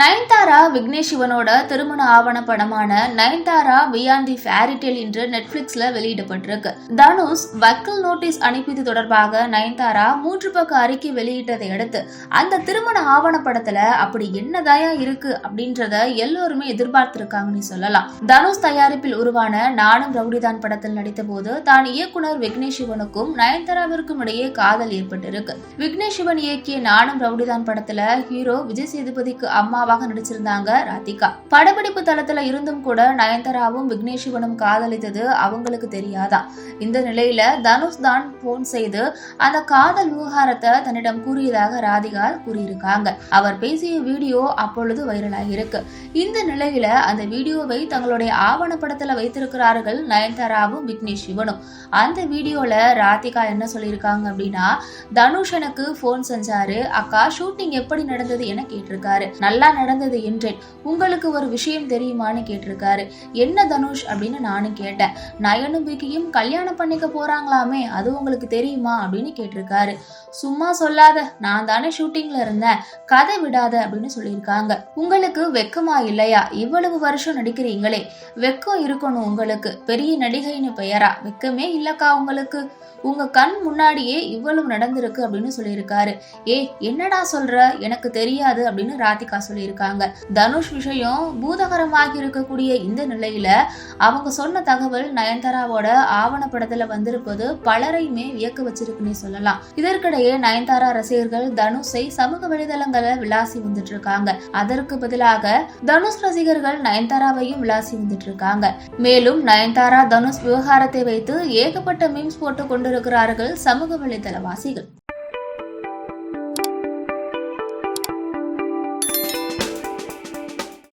நயன்தாரா விக்னேஷ் சிவனோட திருமண ஆவண படமான நயன்தாரா பியாண்ட் தி ஃபேரிடேல் இன்று நெட்ஃபிளிக்ஸ்ல வெளியிடப்பட்டிருக்கு. தனுஷ் வக்கல் நோட்டீஸ் அனுப்பியது தொடர்பாக நயன்தாரா மூன்று பக்க அறிக்கை வெளியிட்டதை அடுத்து அந்த திருமண ஆவண படத்துல அப்படி என்னதாயா இருக்கு அப்படின்றத எல்லோருமே எதிர்பார்த்திருக்காங்கன்னு சொல்லலாம். தனுஷ் தயாரிப்பில் உருவான நானும் ரவுடிதான் படத்தில் நடித்த போது தான் இயக்குனர் விக்னேஷ் சிவனுக்கும் நயன்தாராவிற்கும் இடையே காதல் ஏற்பட்டிருக்கு. விக்னேஷ் சிவன் இயக்கிய நானும் ரவுடிதான் படத்துல ஹீரோ விஜய் சேதுபதிக்கு அம்மா அம்மாவாக நடிச்சிருந்தாங்க ராதிகா. படப்பிடிப்பு தளத்துல இருந்தும் கூட நயன்தாராவும் விக்னேஷ் காதலித்தது அவங்களுக்கு தெரியாதா. இந்த நிலையில தனுஷ் தான் போன் செய்து அந்த காதல் விவகாரத்தை தன்னிடம் கூறியதாக ராதிகா கூறியிருக்காங்க. அவர் பேசிய வீடியோ அப்பொழுது வைரலாகி இருக்கு இந்த நிலையில அந்த வீடியோவை தங்களுடைய ஆவணப்படத்துல வைத்திருக்கிறார்கள் நயன்தாராவும் விக்னேஷ் சிவனும் அந்த வீடியோல ராதிகா என்ன சொல்லியிருக்காங்க அப்படின்னா தனுஷ் எனக்கு ஃபோன் செஞ்சாரு அக்கா ஷூட்டிங் எப்படி நடந்தது? என கேட்டிருக்காரு. நல்லா நடந்தது என்றேன். உங்களுக்கு ஒரு விஷயம் தெரியுமான்னு கேட்டிருக்காரு. என்ன தனுஷ் அப்படின்னு நானும் கேட்டேன். நயனும் விக்கியும் கல்யாணம் பண்ணிக்க போறாங்களாமே அது உங்களுக்கு தெரியுமா அப்படின்னு கேட்டிருக்காரு. சும்மா சொல்லாத நான் தானே ஷூட்டிங்ல இருந்தேன். கதை விடாத அப்படின்னு சொல்லியிருக்காங்க. உங்களுக்கு வெக்கமா இல்லையா? இவ்வளவு வருஷம் நடிக்கிறீங்களே. வெக்கம் இருக்கணும் உங்களுக்கு. பெரிய நடிகைன்னு பெயரா? வெக்கமே இல்லக்கா உங்களுக்கு. உங்க கண் முன்னாடியே இவ்வளவு நடந்திருக்கு அப்படின்னு சொல்லியிருக்காரு. ஏ என்னடா சொல்ற? எனக்கு தெரியாது அப்படின்னு ராதிகா சொல்லி சொல்லியிருக்காங்க. தனுஷ் விஷயம் பூதகரமாகி இருக்கக்கூடிய இந்த நிலையில அவங்க சொன்ன தகவல் நயன்தாராவோட ஆவணப்படத்துல வந்திருப்பது பலரையுமே வியக்க வச்சிருக்குன்னே சொல்லலாம். இதற்கிடையே நயன்தாரா ரசிகர்கள் தனுஷை சமூக வலைதளங்களை விளாசி வந்துட்டு இருக்காங்க அதற்கு பதிலாக தனுஷ் ரசிகர்கள் நயன்தாராவையும் விளாசி வந்துட்டு இருக்காங்க மேலும் நயன்தாரா தனுஷ் விவகாரத்தை வைத்து ஏகப்பட்ட மீம்ஸ் போட்டு கொண்டிருக்கிறார்கள் சமூக வலைதளவாசிகள்.